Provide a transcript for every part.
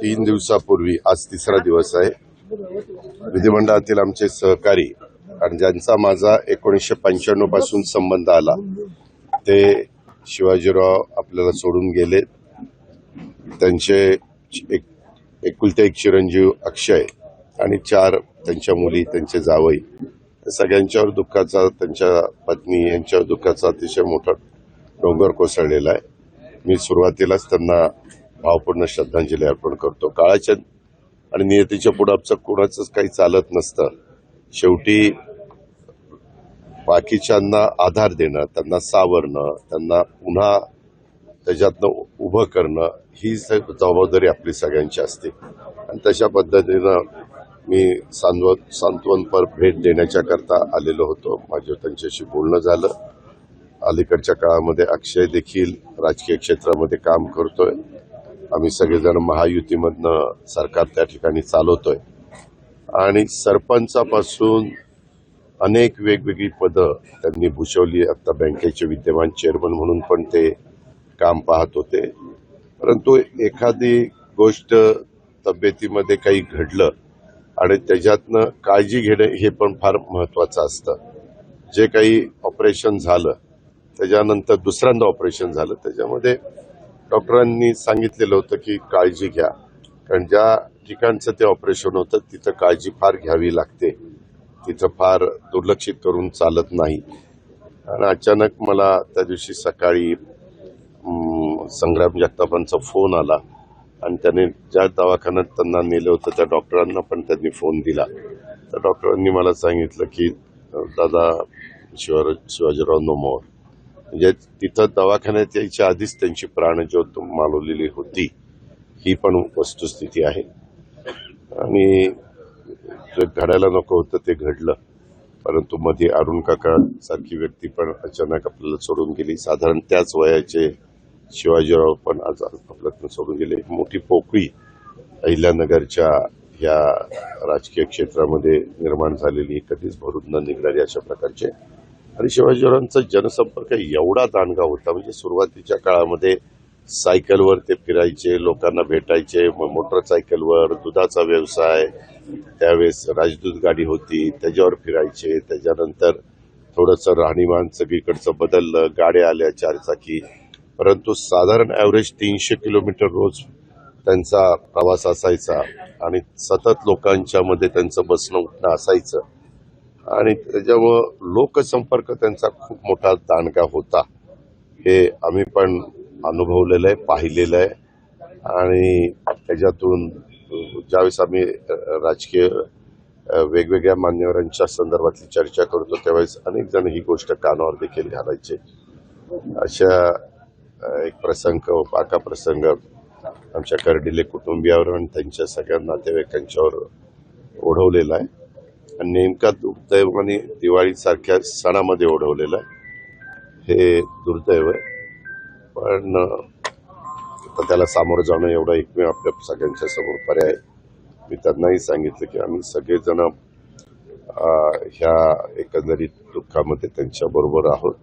तीन दिवसापूर्वी आज तिसरा दिवस आहे. विधिमंडळातील आमचे सहकारी आणि ज्यांचा माझा एकोणीसशे पंच्याण्णवपासून संबंध आला ते शिवाजीराव आपल्याला सोडून गेले. त्यांचे एक एकुलते एक चिरंजीव अक्षय आणि चार त्यांच्या मुली त्यांचे जावई. सगळ्यांच्यावर दुःखाचा त्यांच्या पत्नी यांच्यावर दुःखाचा अतिशय मोठा डोंगर कोसळलेला आहे. मी सुरुवातीलाच त्यांना भावपूर्ण श्रद्धांजली अर्पण करतो. काळाच्या आणि नियतीच्या पुढे आमचं कोणाचंच काही चालत नसतं. शेवटी बाकीच्यांना आधार देणं त्यांना सावरणं त्यांना पुन्हा त्याच्यातनं उभं करणं ही जबाबदारी आपली सगळ्यांची असते. आणि तशा पद्धतीनं मी सांत्व सांत्वनपर भेट देण्याच्याकरता आलेलो होतो. माझं त्यांच्याशी बोलणं झालं. अलीकडच्या काळामध्ये अक्षय देखील राजकीय क्षेत्रामध्ये काम करतोय. आम्ही सगळेजण महायुतीमधनं सरकार त्या ठिकाणी चालवतोय. आणि सरपंचापासून अनेक वेगवेगळी पदं त्यांनी भूषवली. आता बँकेचे विद्यमान चेअरमन म्हणून पण ते काम पाहत होते. परंतु एखादी गोष्ट तब्येतीमध्ये काही घडलं आणि त्याच्यातनं काळजी घेणं हे पण फार महत्वाचं असतं. जे काही ऑपरेशन झालं त्याच्यानंतर दुसऱ्यांदा ऑपरेशन झालं त्याच्यामध्ये डॉक्टरांनी सांगितलेलं होतं की काळजी घ्या. कारण ज्या ठिकाणचं ते ऑपरेशन होतं तिथं काळजी फार घ्यावी लागते. तिथं फार दुर्लक्षित करून चालत नाही. आणि अचानक मला त्या दिवशी सकाळी संग्राम जगतापांचा फोन आला. आणि त्याने ज्या दवाखान्यात त्यांना नेलं होतं त्या डॉक्टरांना पण त्यांनी फोन दिला. त्या डॉक्टरांनी मला सांगितलं की दादा शिवराज शिवाजीराव नोमोर म्हणजे तिथं दवाखान्यात यायच्या आधीच त्यांची प्राणज्योत मालवलेली होती ही पण वस्तुस्थिती आहे. आणि जे घडायला नको होतं ते घडलं. परंतु मध्ये अरुण काका सारखी व्यक्ती पण अचानक आपल्याला सोडून गेली. साधारण त्याच वयाचे शिवाजीराव पण आज आपल्यातून सोडून गेले. एक मोठी पोकळी अहिल्यानगरच्या ह्या राजकीय क्षेत्रामध्ये निर्माण झालेली कधीच भरून न निघणारी अशा प्रकारचे आणि शिवाजीरावांचा जनसंपर्क एवढा दांडगा होता म्हणजे सुरुवातीच्या काळामध्ये सायकलवर ते फिरायचे लोकांना भेटायचे मग मोटरसायकलवर दुधाचा व्यवसाय त्यावेळेस राजदूत गाडी होती त्याच्यावर फिरायचे त्याच्यानंतर थोडंसं राहणीमान सगळीकडचं बदललं गाड्या आल्या चारचाकी. परंतु साधारण ॲव्हरेज तीनशे किलोमीटर रोज त्यांचा प्रवास असायचा आणि सतत लोकांच्या मध्ये त्यांचं बसणं उठणं असायचं. आणि त्याच्यामुळं लोकसंपर्क त्यांचा खूप मोठा दांडगा होता. हे आम्ही पण अनुभवलेलं आहे पाहिलेलं आहे. आणि त्याच्यातून ज्यावेळेस आम्ही राजकीय वेगवेगळ्या मान्यवरांच्या संदर्भातली चर्चा करतो त्यावेळेस अनेक जण ही गोष्ट कानावर देखील घालायचे. अशा एक प्रसंग पाका प्रसंग आमच्या कर्डिले कुटुंबियावर आणि त्यांच्या सगळ्या नातेवाईकांच्यावर ओढवलेला आहे. आणि नेमका दुर्दैवाने दिवाळीसारख्या सणामध्ये ओढवलेला आहे हे दुर्दैव आहे. पण आता त्याला सामोरं जाणं एवढा एकमेव आपल्या सगळ्यांच्या समोर पर्याय मी त्यांनाही सांगितलं की आम्ही सगळेजण ह्या एकंदरीत दुःखामध्ये त्यांच्याबरोबर आहोत.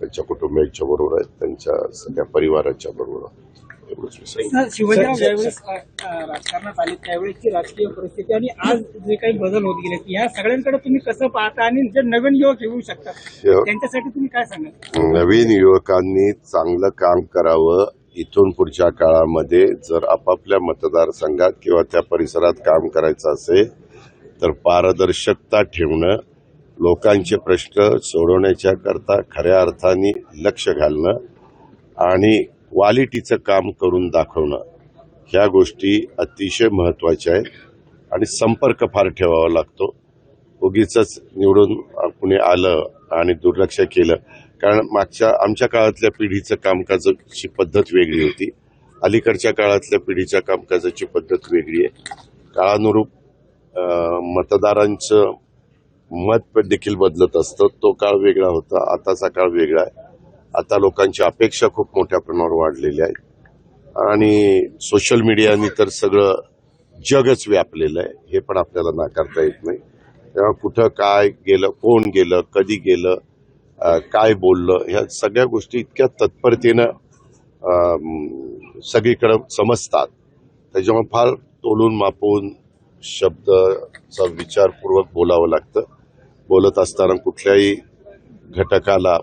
त्यांच्या कुटुंबियांच्या बरोबर आहेत. त्यांच्या सगळ्या परिवाराच्या बरोबर आहोत. एवढंच मी सांगेन. सर, शिवजराव ज्यावेळेस अ, अ, राजकारणात आले त्यावेळेसची राजकीय परिस्थिती आणि आज जे काही बदल होत गेले या सगळ्यांकडे तुम्ही कसं पाहता आणि जे नवीन युवक येऊ शकतात त्यांच्यासाठी तुम्ही काय सांगाल नवीन युवकांनी चांगलं काम करावं इथून पुढच्या काळामध्ये जर आपापल्या मतदारसंघात किंवा त्या परिसरात काम करायचं असेल तर पारदर्शकता ठेवणं लोकांचे प्रश्न सोडवण्याच्या करता खऱ्या अर्थाने लक्ष घालणं आणि क्वालिटीचं काम करून दाखवणं ह्या गोष्टी अतिशय महत्त्वाच्या आहेत आणि संपर्क फार ठेवावा लागतो. उगीच निवडून कुणी आलं आणि दुर्लक्ष केलं. कारण मागच्या आमच्या काळातल्या पिढीचं कामकाजाची पद्धत वेगळी होती. अलीकडच्या काळातल्या पिढीच्या कामकाजाची पद्धत वेगळी आहे. काळानुरूप मतदारांचं मत देखील बदलत असतं. तो काळ वेगळा होता. आताचा काळ वेगळा आहे. आता लोकांची अपेक्षा खूप मोठ्या प्रमाणावर वाढलेल्या आहेत आणि सोशल मीडियाने तर सगळं जगच व्यापलेलं आहे. हे पण आपल्याला नाकारता येत नाही. तेव्हा कुठं काय गेलं कोण गेलं कधी गेलं काय बोललं ह्या सगळ्या गोष्टी इतक्या तत्परतेनं सगळीकडं समजतात. त्याच्यामुळे फार तोलून मापून शब्दचा विचारपूर्वक बोलावं लागतं. बोलत असताना कुठल्याही घटकाला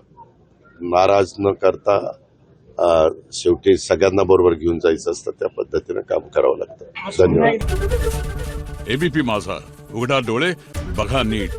नाराज न करता शेवटी सगळ्यांना बरोबर घेऊन जायचं असतं त्या पद्धतीनं काम करावं लागतं. धन्यवाद. एबीपी माझा. उघडा डोळे बघा नीट.